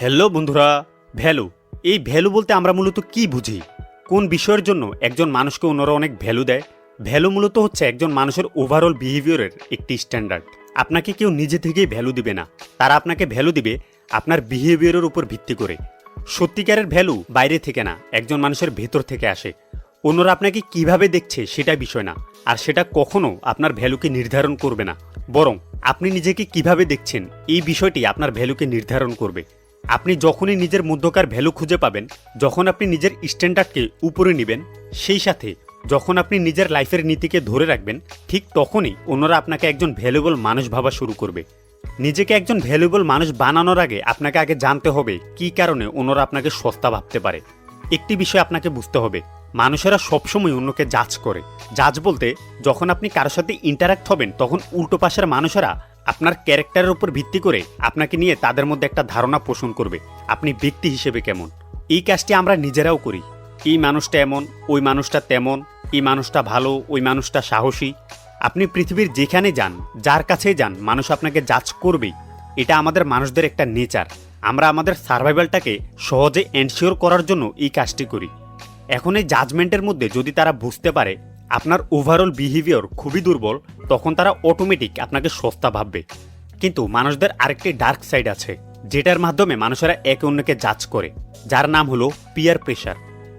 Hello বন্ধুরা, value. এই value বলতে আমরা মূলত কি বুঝি? কোন বিষয়ের জন্য একজন মানুষকে অন্যরা অনেক ভ্যালু দেয়? ভ্যালু মূলত হচ্ছে একজন মানুষের ওভারঅল বিহেভিয়ারের একটি স্ট্যান্ডার্ড আপনাকে কেউ নিজে থেকেই ভ্যালু দিবে না। তারা আপনাকে ভ্যালু দিবে আপনার বিহেভিয়ারের উপর ভিত্তি করে। সত্যিকারের ভ্যালু বাইরে থেকে না, একজন মানুষের ভেতর থেকে আসে। অন্যরা আপনাকে কীভাবে দেখছে সেটা বিষয় না, আর সেটা কখনো আপনার ভ্যালুকে নির্ধারণ করবে না। বরং আপনি নিজেকে কীভাবে দেখছেন এই বিষয়টি আপনার ভ্যালুকে নির্ধারণ করবে। আপনি যখনই নিজের মধ্যকার ভ্যালু খুঁজে পাবেন, যখন আপনি নিজের স্ট্যান্ডার্ডকে উপরে নেবেন, সেই সাথে যখন আপনি নিজের লাইফের নীতিকে ধরে রাখবেন, ঠিক তখনই অন্যরা আপনাকে একজন ভ্যালুয়েবল মানুষ ভাবা শুরু করবে। নিজেকে একজন ভ্যালুয়েবল মানুষ বানানোর আগে আপনাকে আগে জানতে হবে কী কারণে অন্যরা আপনাকে সস্তা ভাবতে পারে। একটি বিষয় আপনাকে বুঝতে হবে, মানুষেরা সবসময় অন্যকে জাজ করে। জাজ বলতে, যখন আপনি কারোর সাথে ইন্টারাক্ট হবেন, তখন উল্টো পাশের মানুষেরা আপনার ক্যারেক্টারের উপর ভিত্তি করে আপনাকে নিয়ে তাদের মধ্যে একটা ধারণা পোষণ করবে। আপনি ব্যক্তি হিসেবে কেমন? এই কাজটি আমরা নিজেরাও করি। এই মানুষটা এমন, ওই মানুষটা তেমন, এই মানুষটা ভালো, ওই মানুষটা সাহসী। আপনি পৃথিবীর যেখানে যান, যার কাছে যান, মানুষ আপনাকে জাজ করবেই। এটা আমাদের মানুষদের একটা নেচার আমরা আমাদের সার্ভাইভালটাকে সহজে এনশিওর করার জন্য এই কাজটি করি। এখন এই জাজমেন্টের মধ্যে যদি তারা বুঝতে পারে আপনার ওভারঅল বিহেভিয়ার খুবই দুর্বল, তখন তারা অটোমেটিক আপনাকে সস্তা ভাববে। কিন্তু মানুষদের আরেকটি ডার্ক সাইড আছে, যেটার মাধ্যমে মানুষেরা একে অন্যকে জাজ করে, যার নাম হলো পিয়ার প্রেশার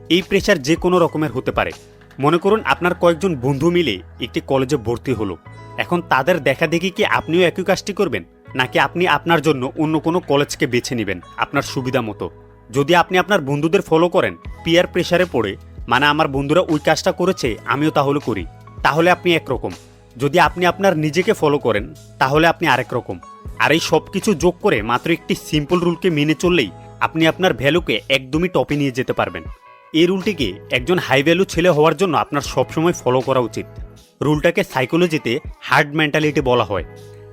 এই প্রেশার যে কোনো রকমের হতে পারে। মনে করুন আপনার কয়েকজন বন্ধু মিলে একটি কলেজে ভর্তি হলো। এখন তাদের দেখা দেখি কি আপনিও একই কাজটি করবেন? নাকি আপনি আপনার জন্য অন্য কোনো কলেজকে বেছে নেবেন আপনার সুবিধা মতো? যদি আপনি আপনার বন্ধুদের ফলো করেন পিয়ার প্রেশারে পড়ে মানে আমার বন্ধুরা ওই কাজটা করেছে, আমিও তাহলে করি। তাহলে আপনি একরকম। যদি আপনি আপনার নিজেকে ফলো করেন, তাহলে আপনি আরেক রকম। আর এই সব কিছু যোগ করে মাত্র একটি সিম্পল রুলকে মেনে চললেই আপনি আপনার ভ্যালুকে একদমই টপে নিয়ে যেতে পারবেন। এই রুলটিকে একজন হাই ভ্যালু ছেলে হওয়ার জন্য আপনার সবসময় ফলো করা উচিত। রুলটাকে সাইকোলজিতে হার্ড মেন্টালিটি বলা হয়।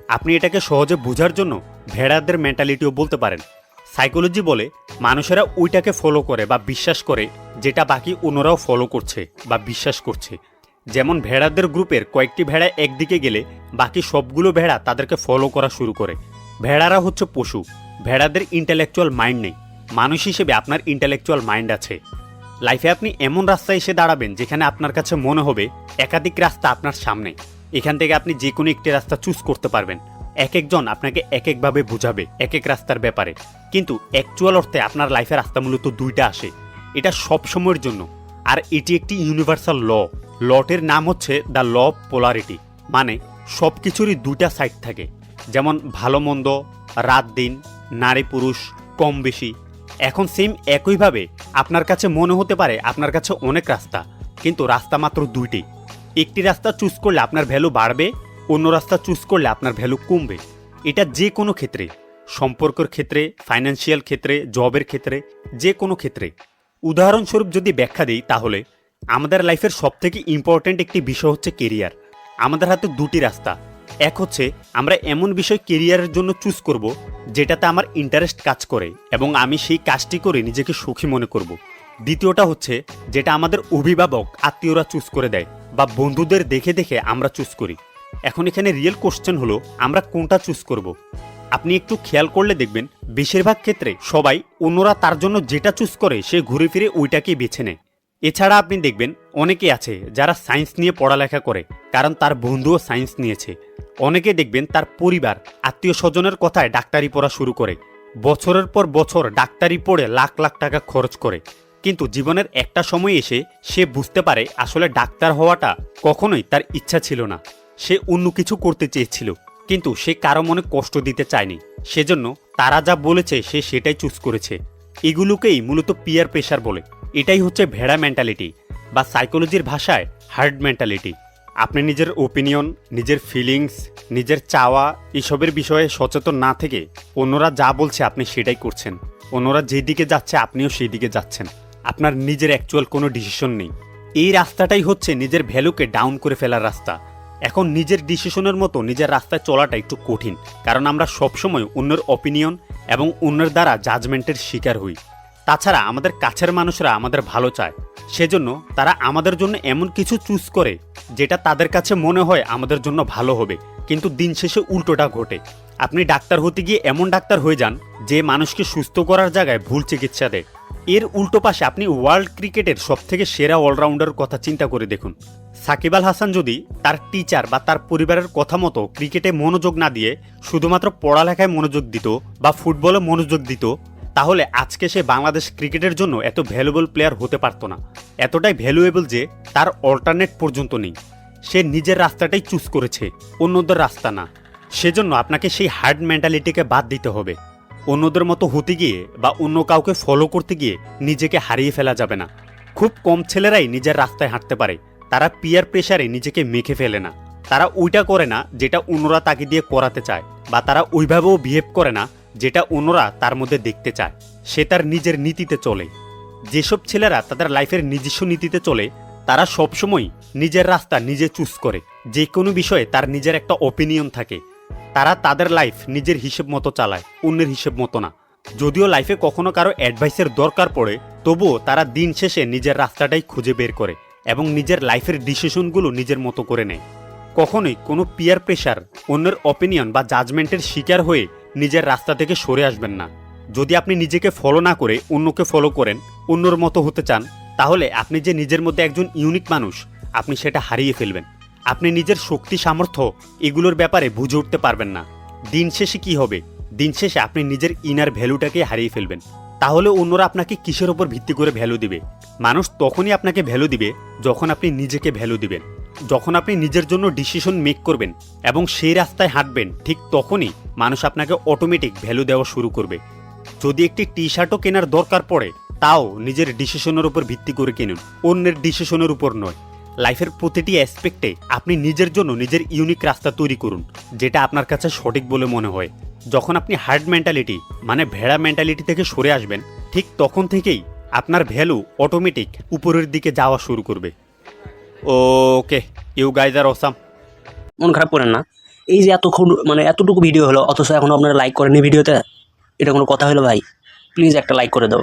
আপনি এটাকে সহজে বোঝার জন্য ভেড়াদের মেন্টালিটিও বলতে পারেন। সাইকোলজি বলে মানুষেরা ওইটাকে ফলো করে বা বিশ্বাস করে যেটা বাকি অন্যরাও ফলো করছে বা বিশ্বাস করছে। যেমন ভেড়াদের গ্রুপের কয়েকটি ভেড়া একদিকে গেলে বাকি সবগুলো ভেড়া তাদেরকে ফলো করা শুরু করে। ভেড়ারা হচ্ছে পশু। ভেড়াদের ইন্টেলেকচুয়াল মাইন্ড নেই। মানুষ হিসেবে আপনার ইন্টালেকচুয়াল মাইন্ড আছে। লাইফে আপনি এমন রাস্তায় এসে দাঁড়াবেন যেখানে আপনার কাছে মনে হবে একাধিক রাস্তা আপনার সামনে। এখান থেকে আপনি যে কোনো একটি রাস্তা চুজ করতে পারবেন। এক একজন আপনাকে এক একভাবে বুঝাবে, এক এক রাস্তার ব্যাপারে। কিন্তু অ্যাকচুয়াল অর্থে আপনার লাইফের রাস্তা মূলত দুইটা আসে। এটা সব সময়ের জন্য। আর এটি একটি ইউনিভার্সাল ল লটের নাম হচ্ছে দ্য ল অফ পোলারিটি মানে সব কিছুরই দুইটা সাইড থাকে। যেমন ভালো মন্দ, রাত দিন, নারী পুরুষ, কম বেশি। এখন সেম একইভাবে আপনার কাছে মনে হতে পারে আপনার কাছে অনেক রাস্তা। কিন্তু রাস্তা মাত্র দুইটি। একটি রাস্তা চুজ করলে আপনার ভ্যালু বাড়বে অন্য রাস্তা চুজ করলে আপনার ভ্যালু কমবে। এটা যে কোনো ক্ষেত্রে, সম্পর্কের ক্ষেত্রে ফাইন্যান্সিয়াল ক্ষেত্রে জবের ক্ষেত্রে, যে কোনো ক্ষেত্রে। উদাহরণস্বরূপ যদি ব্যাখ্যা দিই, তাহলে আমাদের লাইফের সবথেকে ইম্পর্ট্যান্ট একটি বিষয় হচ্ছে কেরিয়ার আমাদের হাতে দুটি রাস্তা। এক হচ্ছে, আমরা এমন বিষয় কেরিয়ারের জন্য চুজ করব, যেটাতে আমার ইন্টারেস্ট কাজ করে এবং আমি সেই কাজটি করে নিজেকে সুখী মনে করব। দ্বিতীয়টা হচ্ছে, যেটা আমাদের অভিভাবক, আত্মীয়রা চুজ করে দেয় বা বন্ধুদের দেখে দেখে আমরা চুজ করি। এখন এখানে রিয়েল কোশ্চেন হলো, আমরা কোনটা চুজ করব? আপনি একটু খেয়াল করলে দেখবেন, বেশিরভাগ ক্ষেত্রে সবাই অন্যরা তার জন্য যেটা চুজ করে, সে ঘুরে ফিরে ওইটাকেই বেছে নেয়। এছাড়া আপনি দেখবেন, অনেকে আছে যারা সায়েন্স নিয়ে পড়ালেখা করে, কারণ তার বন্ধুও সায়েন্স নিয়েছে। অনেকে দেখবেন, তার পরিবার আত্মীয় স্বজনের কথায় ডাক্তারি পড়া শুরু করে। বছরের পর বছর ডাক্তারি পড়ে লাখ লাখ টাকা খরচ করে। কিন্তু জীবনের একটা সময় এসে সে বুঝতে পারে, আসলে ডাক্তার হওয়াটা কখনোই তার ইচ্ছা ছিল না। সে অন্য কিছু করতে চেয়েছিল, কিন্তু সে কারও মনে কষ্ট দিতে চায়নি। সেজন্য তারা যা বলেছে সে সেটাই চুজ করেছে। এগুলোকেই মূলত পিয়ার প্রেশার বলে। এটাই হচ্ছে ভেড়া মেন্টালিটি বা সাইকোলজির ভাষায় হার্ড মেন্টালিটি আপনি নিজের ওপিনিয়ন নিজের ফিলিংস নিজের চাওয়া এসবের বিষয়ে সচেতন না থেকে অন্যরা যা বলছে আপনি সেটাই করছেন। অন্যরা যেদিকে যাচ্ছে আপনিও সেই দিকে যাচ্ছেন। আপনার নিজের অ্যাকচুয়াল কোনো ডিসিশন নেই। এই রাস্তাটাই হচ্ছে নিজের ভ্যালুকে ডাউন করে ফেলার রাস্তা। এখন নিজের ডিসিশনের মতো নিজের রাস্তায় চলাটা একটু কঠিন, কারণ আমরা সবসময় অন্যের অপিনিয়ন এবং অন্যের দ্বারা জাজমেন্টের শিকার হই। তাছাড়া আমাদের কাছের মানুষরা আমাদের ভালো চায়, সেজন্য তারা আমাদের জন্য এমন কিছু চুজ করে, যেটা তাদের কাছে মনে হয় আমাদের জন্য ভালো হবে, কিন্তু দিন শেষে উল্টোটা ঘটে। আপনি ডাক্তার হতে গিয়ে এমন ডাক্তার হয়ে যান, যে মানুষকে সুস্থ করার জায়গায় ভুল চিকিৎসা দেয়। এর উল্টো পাশে আপনি ওয়ার্ল্ড ক্রিকেটের সবথেকে সেরা অলরাউন্ডার কথা চিন্তা করে দেখুন। সাকিব আল হাসান যদি তার টিচার বা তার পরিবারের কথা মতো ক্রিকেটে মনোযোগ না দিয়ে শুধুমাত্র পড়ালেখায় মনোযোগ দিত বা ফুটবলে মনোযোগ দিত, তাহলে আজকে সে বাংলাদেশ ক্রিকেটের জন্য এত ভ্যালুয়েবল প্লেয়ার হতে পারতো না। এতটাই ভ্যালুয়েবল যে তার অল্টারনেট পর্যন্ত নেই। সে নিজের রাস্তাটাই চুজ করেছে, অন্যদের রাস্তা না। সেজন্য আপনাকে সেই হার্ড মেন্টালিটিকে বাদ দিতে হবে। অন্যদের মতো হতে গিয়ে বা অন্য কাউকে ফলো করতে গিয়ে নিজেকে হারিয়ে ফেলা যাবে না। খুব কম ছেলেরাই নিজের রাস্তায় হাঁটতে পারে। তারা পিয়ার প্রেশারে নিজেকে মেখে ফেলে না। তারা ওইটা করে না যেটা অন্যরা তাকে দিয়ে করাতে চায় বা তারা ওইভাবেও বিহেভ করে না যেটা অন্যরা তার মধ্যে দেখতে চায়। সে তার নিজের নীতিতে চলে। যেসব ছেলেরা তাদের লাইফের নিজস্ব নীতিতে চলে, তারা সবসময় নিজের রাস্তা নিজে চুজ করে। যে কোনো বিষয়ে তার নিজের একটা ওপিনিয়ন থাকে। তারা তাদের লাইফ নিজের হিসেব মতো চালায়, অন্যের হিসেব মতো না। যদিও লাইফে কখনো কারও অ্যাডভাইসের দরকার পড়ে, তবুও তারা দিন শেষে নিজের রাস্তাটাই খুঁজে বের করে এবং নিজের লাইফের ডিসিশনগুলো নিজের মতো করে নেয়। কখনোই কোনো পিয়ার প্রেশার অন্যের অপিনিয়ন বা জাজমেন্টের শিকার হয়ে নিজের রাস্তা থেকে সরে আসবেন না। যদি আপনি নিজেকে ফলো না করে অন্যকে ফলো করেন, অন্যর মতো হতে চান, তাহলে আপনি যে নিজের মধ্যে একজন ইউনিক মানুষ, আপনি সেটা হারিয়ে ফেলবেন। আপনি নিজের শক্তি, সামর্থ্য এগুলোর ব্যাপারে বুঝে উঠতে পারবেন না। দিন শেষে কি হবে? দিন শেষে আপনি নিজের ইনার ভ্যালুটাকে হারিয়ে ফেলবেন। তাহলে অন্যরা আপনাকে কিসের ওপর ভিত্তি করে ভ্যালু দিবে? মানুষ তখনই আপনাকে ভ্যালু দিবে যখন আপনি নিজেকে ভ্যালু দিবেন। যখন আপনি নিজের জন্য ডিসিশন মেক করবেন এবং সেই রাস্তায় হাঁটবেন, ঠিক তখনই মানুষ আপনাকে অটোমেটিক ভ্যালু দেওয়া শুরু করবে। যদি একটি টি শার্টও কেনার দরকার পড়ে, তাও নিজের ডিসিশনের উপর ভিত্তি করে কিনুন। অন্যের ডিসিশনের উপর নয়। লাইফের প্রতিটি অ্যাসপেক্টে আপনি নিজের জন্য নিজের ইউনিক রাস্তা তৈরি করুন, যেটা আপনার কাছে সঠিক বলে মনে হয়। যখন আপনি হার্ড মেন্টালিটি মানে ভেড়া মেন্টালিটি থেকে সরে আসবেন, ঠিক তখন থেকেই আপনার ভ্যালু অটোমেটিক উপরের দিকে যাওয়া শুরু করবে। Okay you guys are awesome মন খারাপ করেন না। এই যে এতক্ষণ মানে এতটুকু ভিডিও হলো, অথচ এখন আপনারা লাইক করেনি ভিডিওতে এটা কোনো কথা হলো ভাই? প্লিজ একটা লাইক করে দাও।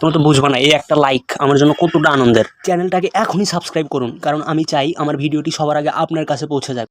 তোমরা তো বুঝবা না, এই একটা লাইক আমার জন্য কতটা আনন্দের। চ্যানেলটাকে এখনই সাবস্ক্রাইব করুন, কারণ আমি চাই আমার ভিডিওটি সবার আগে আপনার কাছে পৌঁছে যাক।